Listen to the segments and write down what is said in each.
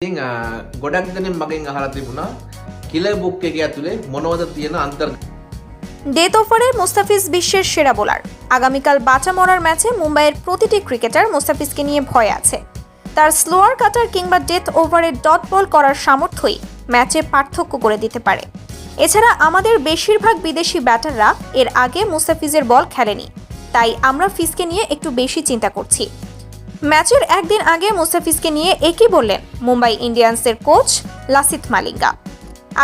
ඉතින් අ, ගොඩක් දෙනෙන් මගෙන් අහලා තිබුණා කිල බුක් එක ඇතුලේ මොනවද තියෙන අන්තර් ডেথ ওভারে মুস্তাফিজ বিশ্বের সেরা বোলার আগামীকাল বাঁচা মরার ম্যাচে মুম্বাইয়ের প্রতিটি ক্রিকেটার মুস্তাফিজকে নিয়ে ভয় আছে তার স্লোয়ার কাটার কিংবা ডেথ ওভারে ডট বল করার সামর্থ্যই ম্যাচে পার্থক্য করে দিতে পারে এছাড়া আমাদের বেশিরভাগ বিদেশি ব্যাটাররা এর আগে মুস্তাফিজের বল খেলেনি তাই আমরা ফিজকে নিয়ে একটু বেশি চিন্তা করছি ম্যাচের একদিন আগে মুস্তাফিজকে নিয়ে একই বললেন মুম্বাই ইন্ডিয়ান্সের কোচ লাসিথ মালিঙ্গা।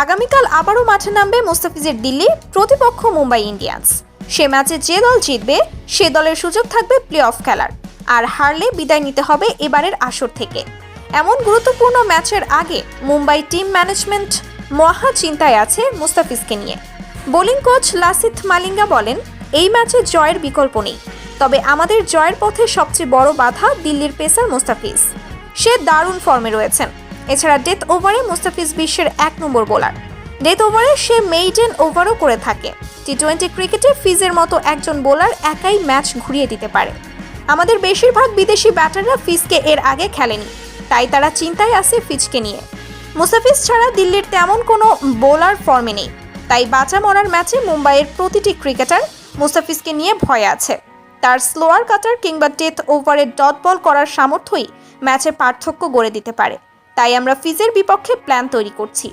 আগামীকাল আবারও মাঠে নামবে মুস্তাফিজের দিল্লি প্রতিপক্ষ মুম্বাই ইন্ডিয়ান্স। সে ম্যাচে যে দল জিতবে, সে দলের সুযোগ থাকবে প্লে অফ খেলার। আর হারলে বিদায় নিতে হবে এবারের আসর থেকে। এমন গুরুত্বপূর্ণ ম্যাচের আগে মুম্বাই টিম ম্যানেজমেন্ট মহা চিন্তায় আছে মুস্তাফিজকে নিয়ে। বোলিং কোচ লাসিথ মালিঙ্গা বলেন, এই ম্যাচে জয়ের বিকল্প নেই। তবে আমাদের জয়ের পথে সবচেয়ে বড় বাধা দিল্লির পেসার মুস্তাফিজ। সে দারুণ ফর্মে রয়েছেন। এছাড়া ডেথ ওভারে মুস্তাফিজ বিশ্বের এক নম্বর বোলার। ডেথ ওভারে সে মেইডেন ওভারও করে থাকে। টি টোয়েন্টি ক্রিকেটে ফিজের মতো একজন বোলার একাই ম্যাচ ঘুরিয়ে দিতে পারে। আমাদের বেশিরভাগ বিদেশি ব্যাটাররা ফিজকে এর আগে খেলেনি, তাই তারা চিন্তায় আছে ফিজকে নিয়ে। মুস্তাফিজ ছাড়া দিল্লির তেমন কোনো বোলার ফর্মে নেই, তাই বাঁচা মরার ম্যাচে মুম্বাইয়ের প্রতিটি ক্রিকেটার মুস্তাফিজকে নিয়ে ভয় আছে। তার স্লোয়ার কাটার কিংবা ডেথ ওভারে ডট বল করার সামর্থ্যই ম্যাচে পার্থক্য গড়ে দিতে পারে। তাই আমরা ফিজের বিপক্ষে প্ল্যান তৈরি করছি।